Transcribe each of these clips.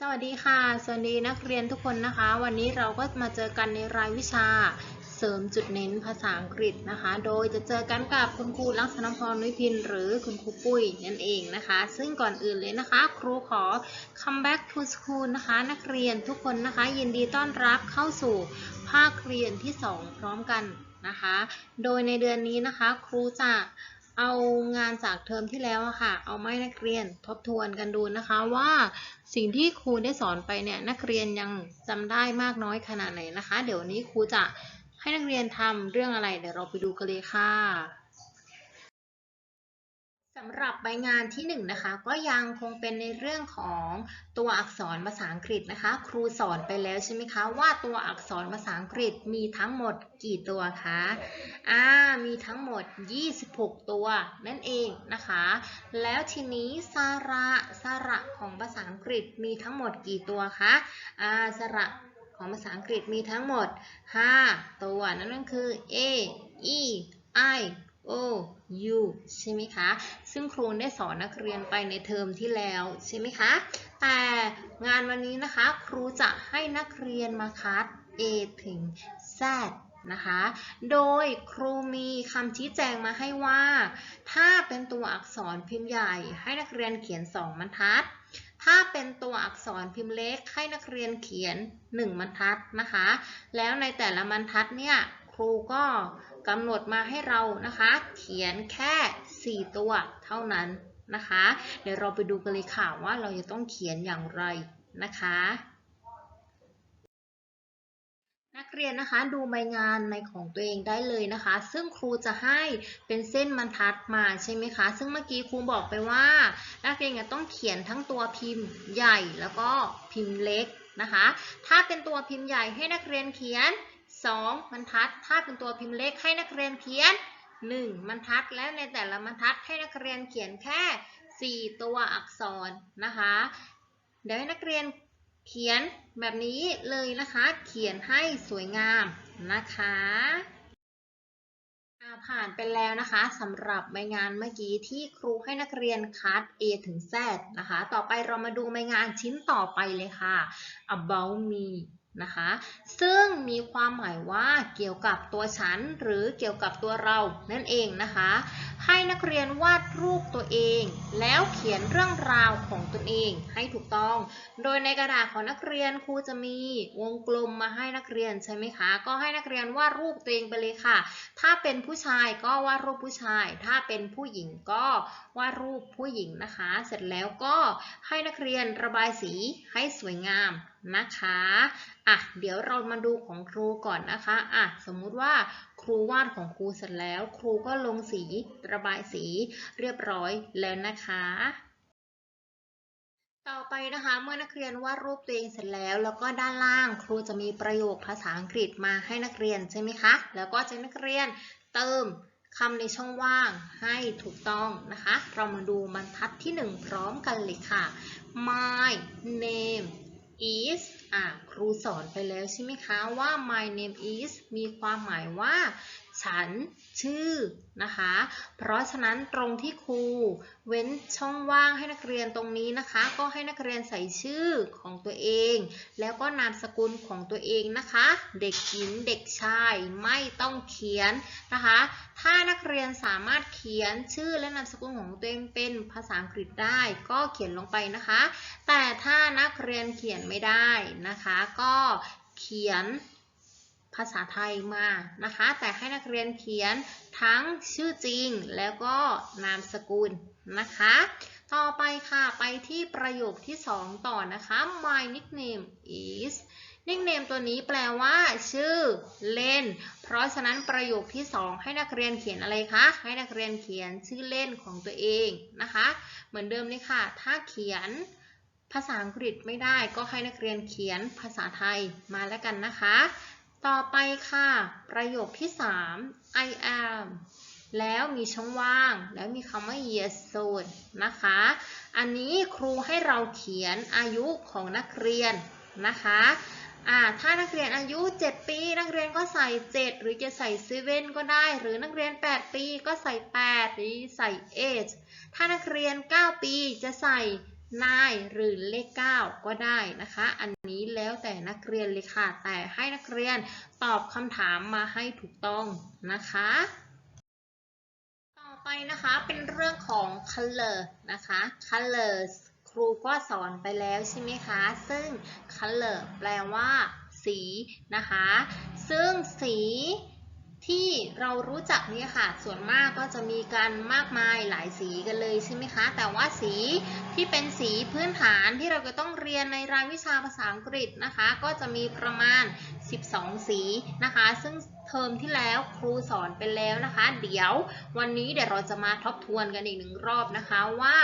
สวัสดีค่ะ สวัสดีนักเรียนทุกคนนะคะ วันนี้เราก็มาเจอกันในรายวิชาเสริมจุดเน้นภาษาอังกฤษนะคะ โดยจะเจอกันกับคุณครูลักษณพรนุพินหรือคุณครูปุ้ยนั่นเองนะคะ ซึ่งก่อนอื่นเลยนะคะ ครูขอ come back to school นะคะ นักเรียนทุกคนนะคะ ยินดีต้อนรับเข้าสู่ภาคเรียนที่ 2 พร้อมกันนะคะ โดยในเดือนนี้นะคะ ครูจะ เอางานจากเทอมที่แล้วอะค่ะ เอาไม้นักเรียนทบทวนกันดูนะคะว่าสิ่งที่ครูได้สอนไปเนี่ยนักเรียนยังจำได้มากน้อยขนาดไหนนะคะ เดี๋ยวนนี้ครูจะให้นักเรียนทำเรื่องอะไรเดี๋ยวเราไปดูกันเลยค่ะ สำหรับใบงานที่1นนะคะก็ยังคงเป็นในเรื่องของตัวอักษรภาษาอังกฤษนะคะ ครูสอนไปแล้วใช่ไหมคะว่าตัวอักษรภาษาอังกฤษมีทั้งหมดกี่ตัวคะอ่ามีทั้งหมด 26 ตัวนั่นเองนะคะ แล้วทีนี้สระสระของภาษาอังกฤษมีทั้งหมดกี่ตัวคะอ่าสระของภาษาอังกฤษมีทั้งหมด 5 ตัวนั่นก็คือ A E I O U ใช่ไหมคะ ซึ่งครูได้สอนนักเรียนไปในเทอมที่แล้วใช่ไหมคะ แต่งานวันนี้นะคะ ครูจะให้นักเรียนมาคัด A ถึง Z นะคะ โดยครูมีคำชี้แจงมาให้ว่า ถ้าเป็นตัวอักษรพิมพ์ใหญ่ให้นักเรียนเขียน 2 บรรทัด ถ้าเป็นตัวอักษรพิมพ์เล็กให้นักเรียนเขียน 1 บรรทัดนะคะ แล้วในแต่ละบรรทัดเนี่ยครูก็ กำหนดมาให้เรานะคะ เขียนแค่ 4 ตัวเท่านั้นนะคะ เดี๋ยวเราไปดูกันเลยค่ะว่าเราจะต้องเขียนอย่างไรนะคะ นักเรียนนะคะดูใบงานในของตัวเองได้เลยนะคะ ซึ่งครูจะให้เป็นเส้นบรรทัดมาใช่ไหมคะ ซึ่งเมื่อกี้ครูบอกไปว่า นักเรียนจะต้องเขียนทั้งตัวพิมพ์ใหญ่แล้วก็พิมพ์เล็กนะคะ ถ้าเป็นตัวพิมพ์ใหญ่ให้นักเรียนเขียน 2บรรทัด ถ้าเป็นตัวพิมพ์เล็กให้นักเรียนเขียน 1บรรทัด และในแต่ละบรรทัดให้นักเรียนเขียนแค่ 4 ตัวอักษรนะคะ เดี๋ยวให้นักเรียนเขียนแบบนี้เลยนะคะ เขียนให้สวยงามนะคะผ่านไปแล้วนะคะสำหรับใบงานเมื่อกี้ที่ครูให้นักเรียนคัด A ถึง Z นะคะ ต่อไปเรามาดูใบงานชิ้นต่อไปเลยค่ะ about me นะคะ ซึ่งมีความหมายว่าเกี่ยวกับตัวฉันหรือเกี่ยวกับตัวเรานั่นเองนะคะ ให้นักเรียนวาดรูปตัวเอง แล้วเขียนเรื่องราวของตนเองให้ถูกต้อง โดยในกระดาษของนักเรียนครูจะมีวงกลมมาให้นักเรียนใช่ไหมคะ ก็ให้นักเรียนวาดรูปตัวเองไปเลยค่ะ ถ้าเป็นผู้ชายก็วาดรูปผู้ชาย ถ้าเป็นผู้หญิงก็วาดรูปผู้หญิงนะคะ เสร็จแล้วก็ให้นักเรียนระบายสีให้สวยงาม นะคะอะเดี๋ยวเรามาดูของครูก่อนนะคะอะสมมุติว่าครูวาดของครูเสร็จแล้ว ครูก็ลงสีระบายสีเรียบร้อยแล้วนะคะต่อไปนะคะเมื่อนักเรียนวาดรูปตัวเองเสร็จแล้ว แล้วก็ด้านล่างครูจะมีประโยคภาษาอังกฤษมาให้นักเรียนใช่ไหมคะแล้วก็จะนักเรียนเติมคำในช่องว่างให้ถูกต้องนะคะ เรามาดูบรรทัดที่ 1 พร้อมกันเลยค่ะ my name is อะครูสอนไปแล้วใช่ไหมคะว่า my name is มีความหมายว่า ฉัน ชื่อนะคะ เพราะฉะนั้นตรงที่ครูเว้นช่องว่างให้นักเรียนตรงนี้นะคะ ก็ให้นักเรียนใส่ชื่อของตัวเอง แล้วก็นามสกุลของตัวเองนะคะ เด็กหญิงเด็กชายไม่ต้องเขียนนะคะ ถ้านักเรียนสามารถเขียนชื่อและนามสกุลของตัวเองเป็นภาษาอังกฤษได้ ก็เขียนลงไปนะคะ แต่ถ้านักเรียนเขียนไม่ได้นะคะ ก็เขียน ภาษาไทยมานะคะ แต่ให้นักเรียนเขียนทั้งชื่อจริงแล้วก็นามสกุลนะคะ ต่อไปค่ะไปที่ประโยคที่ 2 ต่อนะคะ my nickname is nickname ตัวนี้แปลว่า ชื่อเล่น เพราะฉะนั้นประโยคที่ 2 ให้นักเรียนเขียนอะไรคะ ให้นักเรียนเขียนชื่อเล่นของตัวเองนะคะ เหมือนเดิมเลยค่ะ ถ้าเขียนภาษาอังกฤษไม่ได้ก็ให้นักเรียนเขียนภาษาไทยมาแล้วกันนะคะ ต่อไปค่ะ ประโยคที่ 3 I am แล้วมีช่องว่าง แล้วมีคำว่า yes soon นะคะ อันนี้ครูให้เราเขียนอายุของนักเรียนนะคะอ่าถ้านักเรียนอายุ 7 ปี นักเรียนก็ใส่ 7 หรือจะใส่7ก็ได้ หรือนักเรียน 8 ปีก็ใส่ 8 หรือใส่8ถ้านักเรียน 9 ปีจะใส่ นายหรือเลข 9 ก็ได้นะคะ อันนี้แล้วแต่นักเรียนเลยค่ะ แต่ให้นักเรียนตอบคำถามมาให้ถูกต้องนะคะ ต่อไปนะคะเป็นเรื่องของ color นะคะ colors ครูก็สอนไปแล้วใช่ไหมคะ ซึ่ง color แปลว่า สีนะคะ ซึ่งสี ที่เรารู้จักเนี่ยค่ะ ส่วนมากก็จะมีกันมากมายหลายสีกันเลยใช่ไหมคะ แต่ว่าสีที่เป็นสีพื้นฐานที่เราจะต้องเรียนในรายวิชาภาษาอังกฤษนะคะ ก็จะมีประมาณ 12 สีนะคะ ซึ่งเทอมที่แล้วครูสอนไปแล้วนะคะ เดี๋ยววันนี้เดี๋ยวเราจะมาทบทวนกันอีกหนึ่งรอบนะคะว่า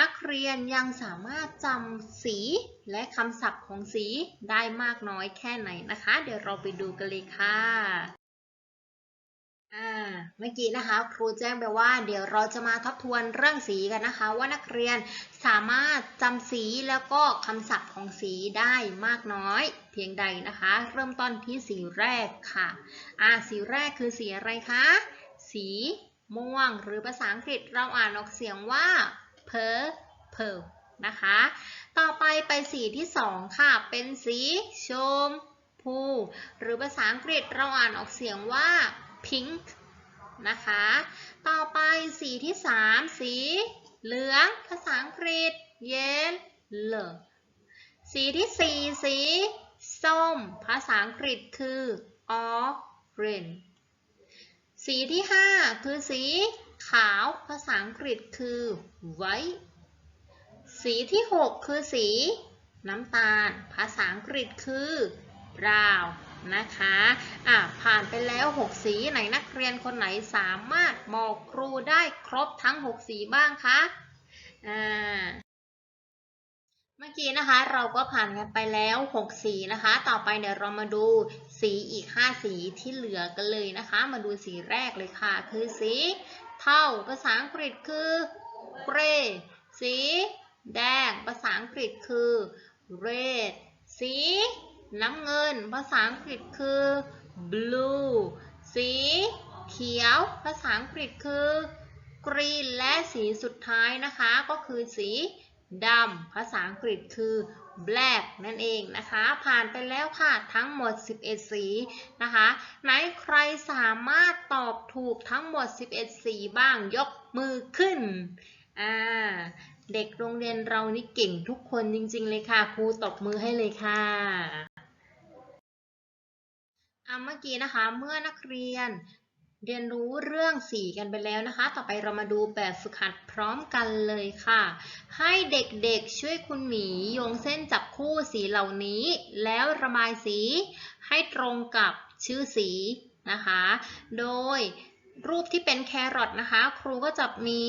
นักเรียนยังสามารถจำสีและคำศัพท์ของสีได้มากน้อยแค่ไหนนะคะ เดี๋ยวเราไปดูกันเลยค่ะ อ่าเมื่อกี้นะคะครูแจ้งไปว่าเดี๋ยวเราจะมาทบทวนเรื่องสีกันนะคะ ว่านักเรียนสามารถจำสีแล้วก็คำศัพท์ของสีได้มากน้อย เพียงใดนะคะ เริ่มต้นที่สีแรกค่ะอ่าสีแรกคือสีอะไรคะ สีม่วงหรือภาษาอังกฤษเราอ่านออกเสียงว่า purple นะคะ ต่อไปไปสีที่สองค่ะ เป็นสีชมพูหรือภาษาอังกฤษเราอ่านออกเสียงว่า pink นะคะ ต่อไปสีที่สามสีเหลือง ภาษาอังกฤษ yellow สีที่สี่สีส้ม ภาษาอังกฤษคือ orange สีที่ห้าคือสีขาว ภาษาอังกฤษคือ white สีที่หกคือสีน้ำตาล ภาษาอังกฤษคือ brown นะคะอะผ่านไปแล้ว 6 สีไหนนักเรียนคนไหนสามารถบอกครูได้ครบทั้ง 6 สีบ้างคะอ่าเมื่อกี้นะคะเราก็ผ่านกันไปแล้ว 6 สีนะคะ ต่อไปเดี๋ยวเรามาดูสีอีก 5 สีที่เหลือกันเลยนะคะ มาดูสีแรกเลยค่ะ คือสีเทาภาษาอังกฤษคือ gray สีแดง ภาษาอังกฤษคือ red สี น้ำเงิน ภาษาอังกฤษคือ blue สีเขียว ภาษาอังกฤษคือ green และสีสุดท้ายนะคะ ก็คือสีดำ ภาษาอังกฤษคือ black นั่นเองนะคะ ผ่านไปแล้วค่ะ ทั้งหมด 11 สีนะคะ ไหนใครสามารถตอบถูกทั้งหมด 11 สีบ้างยกมือขึ้น อ่า เด็กโรงเรียนเรานี่เก่งทุกคนจริงๆเลยค่ะ ครูตบมือให้เลยค่ะ อะเมื่อกี้นะคะ เมื่อนักเรียนเรียนรู้เรื่องสีกันไปแล้วนะคะ ต่อไปเรามาดูแบบฝึกหัดพร้อมกันเลยค่ะ ให้เด็กๆช่วยคุณหมีโยงเส้นจับคู่สีเหล่านี้ แล้วระบายสีให้ตรงกับชื่อสีนะคะ โดยรูปที่เป็นแครอทนะคะ ครูก็จะมี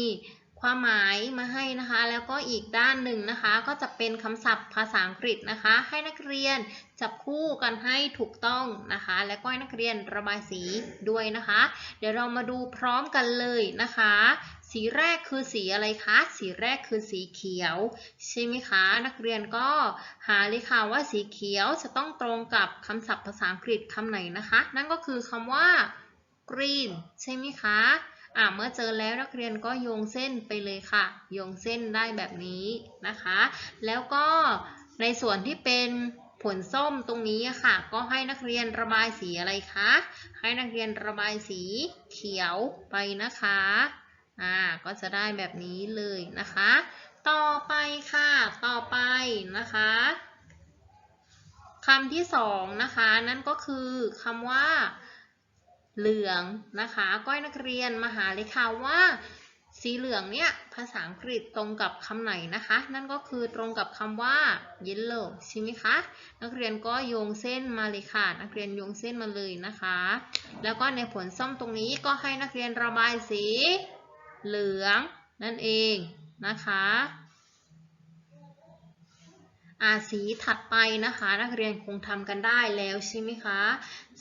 ความหมายมาให้นะคะ แล้วก็อีกด้านหนึ่งนะคะ ก็จะเป็นคำศัพท์ภาษาอังกฤษนะคะ ให้นักเรียนจับคู่กันให้ถูกต้องนะคะ แล้วก็ให้นักเรียนระบายสีด้วยนะคะ เดี๋ยวเรามาดูพร้อมกันเลยนะคะ สีแรกคือสีอะไรคะ สีแรกคือสีเขียว ใช่ไหมคะ นักเรียนก็หาเลยค่ะว่าสีเขียวจะต้องตรงกับคำศัพท์ภาษาอังกฤษคำไหนนะคะ นั่นก็คือคำว่า green ใช่ไหมคะ อ่าเมื่อเจอแล้วนักเรียนก็โยงเส้นไปเลยค่ะ โยงเส้นได้แบบนี้นะคะ แล้วก็ในส่วนที่เป็นผลส้มตรงนี้ค่ะ ก็ให้นักเรียนระบายสีอะไรคะ ให้นักเรียนระบายสีเขียวไปนะคะ อ่า ก็จะได้แบบนี้เลยนะคะ ต่อไปค่ะ ต่อไปนะคะคำที่สองนะคะ นั่นก็คือคำว่า เหลืองนะคะก็ให้นักเรียนมาหาเลยค่ะว่าสีเหลืองเนี่ยภาษาอังกฤษตรงกับคำไหนนะคะ นั่นก็คือตรงกับคำว่า yellow ใช่ไหมคะ นักเรียนก็โยงเส้นมาเลยค่ะ นักเรียนโยงเส้นมาเลยนะคะ แล้วก็ในผลส้มตรงนี้ก็ให้นักเรียนระบายสีเหลืองนั่นเองนะคะ อาสีถัดไปนะคะ นักเรียนคงทำกันได้แล้วใช่ไหมคะ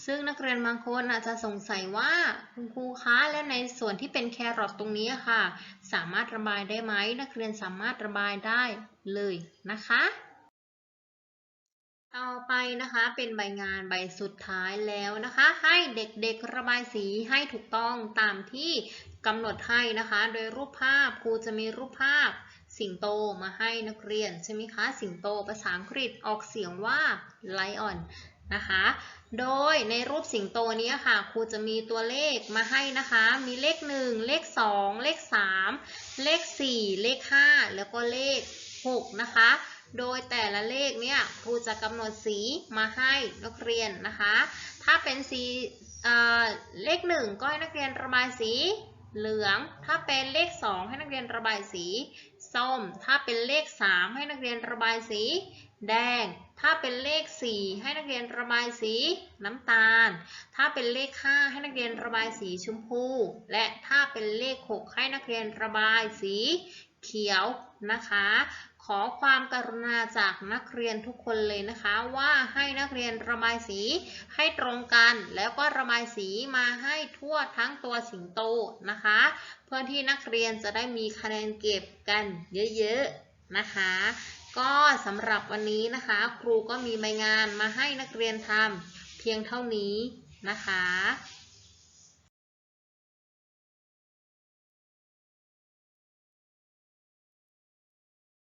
ซึ่งนักเรียนบางคนอาจจะสงสัยว่าคุณครูคะและในส่วนที่เป็นแครอทตรงนี้ค่ะ สามารถระบายได้ไหมนักเรียนสามารถระบายได้เลยนะคะ ต่อไปนะคะเป็นใบงานใบสุดท้ายแล้วนะคะ ให้เด็กๆระบายสีให้ถูกต้องตามที่กำหนดให้นะคะ โดยรูปภาพครูจะมีรูปภาพ สิงโตมาให้นักเรียนใช่ไหมคะ สิงโตภาษาอังกฤษออกเสียงว่า lion นะคะ โดยในรูปสิงโตนี้ค่ะครูจะมีตัวเลขมาให้นะคะ มีเลข 1 เลข 2 เลข 3 เลข 4 เลข 5 แล้วก็เลข 6 นะคะ โดยแต่ละเลขเนี่ยครูจะกำหนดสีมาให้นักเรียนนะคะ ถ้าเป็นสีเเลข 1 ก็ให้นักเรียนระบายสีเหลือง ถ้าเป็นเลข 2 ให้นักเรียนระบายสี ส้ม ถ้าเป็นเลข 3 ให้นักเรียนระบายสี แดง ถ้าเป็นเลข 4 ให้นักเรียนระบายสีน้ำตาล ถ้าเป็นเลข 5 ให้นักเรียนระบายสีชมพู และถ้าเป็นเลข 6 ให้นักเรียนระบายสีเขียวนะคะ ขอความกรุณาจากนักเรียนทุกคนเลยนะคะ ว่าให้นักเรียนระบายสีให้ตรงกัน แล้วก็ระบายสีมาให้ทั่วทั้งตัวสิงโตนะคะ เพื่อที่นักเรียนจะได้มีคะแนนเก็บกันเยอะๆนะคะ ก็สำหรับวันนี้นะคะ ครูก็มีใบงานมาให้นักเรียนทำเพียงเท่านี้นะคะ